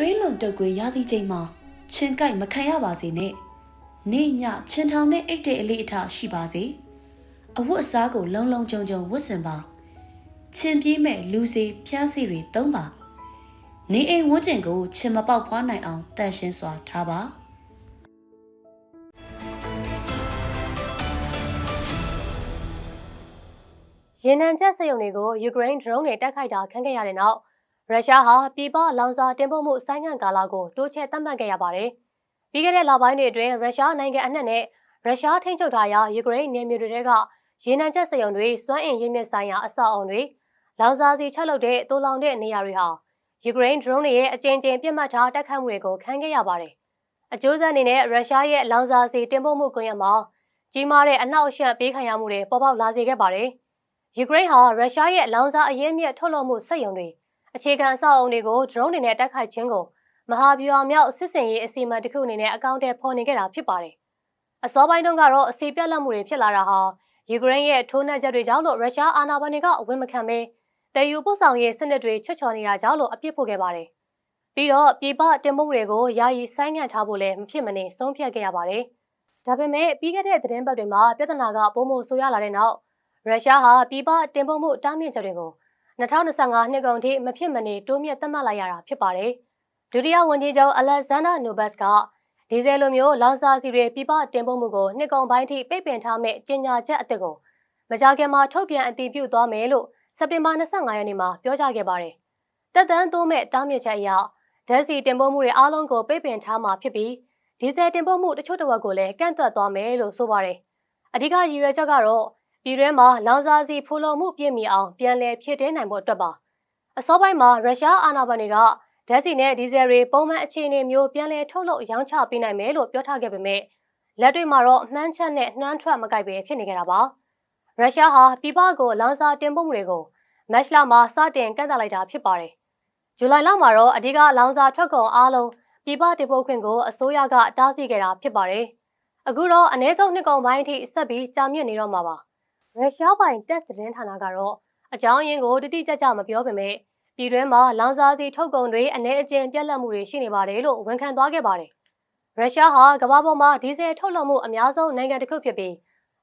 သွေးလွန်တုပ်ကွေးရသည့်ချိန်မှာချင်းကိုက်မခံရပါစေနဲ့နေညချင်းထောင်နဲ့အိတ်တဲ့အလေးအထရှိပါစေအဝတ်အစားကိုလုံလုံခြုံခြုံဝတ်ဆင်ပါချင်းပြေးမဲ့လူစီဖျားစီတွေသုံးပါနေအိမ်ဝန်းကျင်ကိုချင်းမပေါက်ဖွားနိုင်အောင်တန်ရှင်းစွာထားပါရေနံချက်စက်ရုံတွေကိုယူကရိန်း drone တွေတိုက်ခိုက်တာခံခဲ့ရတဲ့နောက် ရုရှားဟာပြည်ပလောင်စာတင်ပို့မှုဆိုင်းငံ့ကာလကိုတိုးချဲ့သတ်မှတ်ခဲ့ရပါတယ်။ပြီးခဲ့တဲ့လပိုင်းတွေအတွင်းရုရှားနိုင်ငံအနှံ့နဲ့ရုရှားထိန်းချုပ်ထားရာယူကရိန်းနယ်မြေတွေကရေနံချက်စက်ရုံတွေစွမ်းအင်ရင်းမြစ်ဆိုင်ရာအဆောက်အအုံတွေလောင်စာစီချက်လုပ်တဲ့တိုးလောင်တဲ့နေရာတွေဟာယူကရိန်း drone တွေရဲ့အကြိမ်ကြိမ်ပြစ်မှတ်ထားတိုက်ခိုက်မှုတွေကိုခံခဲ့ရပါတယ်။အကျိုးဆက်အနေနဲ့ရုရှားရဲ့လောင်စာစီတင်ပို့မှုကွန်ရက်မှာကြီးမားတဲ့အနောက်အရှက်ပေးခံရမှုတွေပေါ်ပေါက်လာစေခဲ့ပါတယ်။ယူကရိန်းဟာရုရှားရဲ့လောင်စာအရင်းမြစ်ထုတ်လုပ်မှုစက်ရုံတွေ အခြေခံအဆောက်အအုံတွေကို drone တွေနဲ့တိုက်ခိုက်ခြင်းကိုမဟာဗျူဟာမြောက်စစ်စင်ရေးအစီအမံတစ်ခုအနေနဲ့အကောင့်ထဲပေါ်နေခဲ့တာဖြစ်ပါတယ်။အစောပိုင်းတုန်းကတော့အစီပြတ်လက်မှုတွေဖြစ်လာတာဟာယူကရိန်းရဲ့ထိုးနှက်ချက်တွေကြောင့်လို့ရုရှားအာဏာပိုင်တွေကအဝင်မခံဘဲတည်ယူပို့ဆောင်ရေးစနစ်တွေချွတ်ချော်နေတာကြောင့်လို့အပြစ်ဖို့ခဲ့ပါတယ်။ပြီးတော့ပြည်ပတင်ပို့မှုတွေကိုယာယီဆိုင်းငံ့ထားဖို့လည်းမဖြစ်မနေဆုံးဖြတ်ခဲ့ရပါတယ်။ဒါပေမဲ့ပြီးခဲ့တဲ့သတင်းပတ်တွေမှာပြဿနာကပုံမဆိုးရလာတဲ့နောက်ရုရှားဟာပြည်ပတင်ပို့မှုတားမြစ်ချက်တွေကို 2025နှစ်ကုန်ထိမဖြစ်မနေတိုးမြင့်သတ်မှတ်လိုက်ရတာဖြစ်ပါတယ်။ဒုတိယဝန်ကြီးချုပ်အလက်ဇန်ဒါနိုဘတ်စ်ကဒီဇယ်လိုမျိုးလောင်စာဆီတွေပြည်ပတင်ပို့မှုကိုနှစ်ကုန်ပိုင်းထိပိတ်ပင်ထားမဲ့ကြေညာချက်အသစ်ကိုမကြာခင်မှာထုတ်ပြန်အတည်ပြုသွားမယ်လို့စက်တင်ဘာ25ရက်နေ့မှာပြောကြားခဲ့ပါတယ်။တက်တန်းသိုးမဲ့တားမြစ်ချက်အရဓာတ်ဆီတင်ပို့မှုတွေအားလုံးကိုပိတ်ပင်ထားမှာဖြစ်ပြီးဒီဇယ်တင်ပို့မှုတချို့တစ်ဝက်ကိုလည်းကန့်သတ်သွားမယ်လို့ဆိုပါတယ်။အဓိကရည်ရွယ်ချက်ကတော့ ပြည်တွင်းမှာလောင်စာဆီဖူလုံမှုပြည့်မီအောင်ပြန်လည်ဖြည့်တင်းနိုင်ဖို့အတွက်ပါအစောပိုင်းမှာရုရှားအာဏာပိုင်တွေကဓာတ်ဆီနဲ့ဒီဇယ်တွေပုံမှန်အခြေအနေမျိုးပြန်လည်ထုတ်လုပ်ရောင်းချပေးနိုင်မယ်လို့ပြောထားခဲ့ပေမဲ့လက်တွေ့မှာတော့မှန်းချက်နဲ့နှမ်းထွက်မကိုက်ပဲဖြစ်နေကြတာပါရုရှားဟာပြည်ပကိုလောင်စာတင်ပို့မှုတွေကိုမတ်လမှာစတင်ကန့်သတ်လိုက်တာဖြစ်ပါတယ်ဇူလိုင်လမှာတော့အဓိကလောင်စာထွက်ကုန်အားလုံးပြည်ပတင်ပို့ခွင့်ကိုအစိုးရကတားဆီးခဲ့တာဖြစ်ပါတယ်အခုတော့အ ਨੇ ဆုံးနှစ်ကုန်ပိုင်းအထိဆက်ပြီးကြာမြင့်နေတော့မှာပါ ရုရှားပိုင် တက်စ်သတင်းဌာနကတော့အကြောင်းရင်းကိုတိတိကျကျမပြောပေမဲ့ပြည်တွင်းမှာလောင်စာဆီထုတ်ကုန်တွေအနေအကျဉ်ပြက်လက်မှုတွေရှိနေပါတယ်လို့ဝန်ခံသွားခဲ့ပါတယ်။ရုရှားဟာကမ္ဘာပေါ်မှာဒီဇယ်ထုတ်လုပ်မှုအများဆုံးနိုင်ငံတစ်ခုဖြစ်ပြီး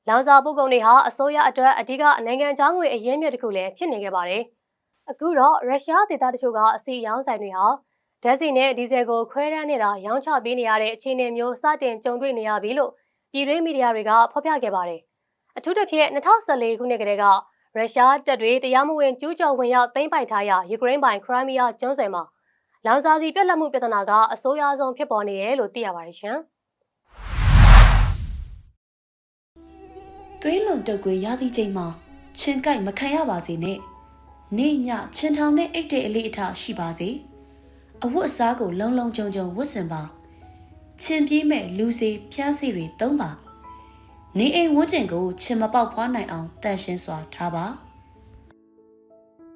လောင်စာပို့ကုန်တွေဟာအစိုးရအတွက်အဓိကနိုင်ငံခြားငွေအရင်းမြစ်တစ်ခုလည်းဖြစ်နေခဲ့ပါတယ်။အခုတော့ရုရှားဒေသတချို့ကအစီရောင်းဆိုင်တွေဟာဓာတ်ဆီနဲ့ဒီဇယ်ကိုခွဲတမ်းနေတာရောင်းချပေးနေရတဲ့အခြေအနေမျိုးစတင်ကြုံတွေ့နေရပြီလို့ပြည်တွင်းမီဒီယာတွေကဖော်ပြခဲ့ပါတယ်။ အထူးသဖြင့်2014ခုနှစ်ကတည်းကရုရှားတပ်တွေတရားမဝင်ကျူးကျော်ဝင်ရောက်သိမ်းပိုက်ထားရာယူကရိန်းပိုင်ခရိုင်းမီးယားကျွန်းဆွယ်မှာလောင်စာဆီပြက်လက်မှုပြဿနာကအဆိုးရွားဆုံးဖြစ်ပေါ်နေတယ်လို့သိရပါတယ်ရှင်။သွေးလွန်တုပ်ကွေးရသည့်ချိန်မှာချင်းကိုက်မခံရပါစေနဲ့နေညချင်းထောင်နဲ့အိတ်တဲ့အလေးအထရှိပါစေအဝတ်အစားကိုလုံလုံခြုံခြုံဝတ်ဆင်ပါချင်းပြေးမဲ့လူစီဖျားစီတွေသုံးပါ နေအိမ်ဝန်းကျင်ကိုချင်မပေါက်ဖွားနိုင်အောင်တန်ရှင်းစွာထားပါ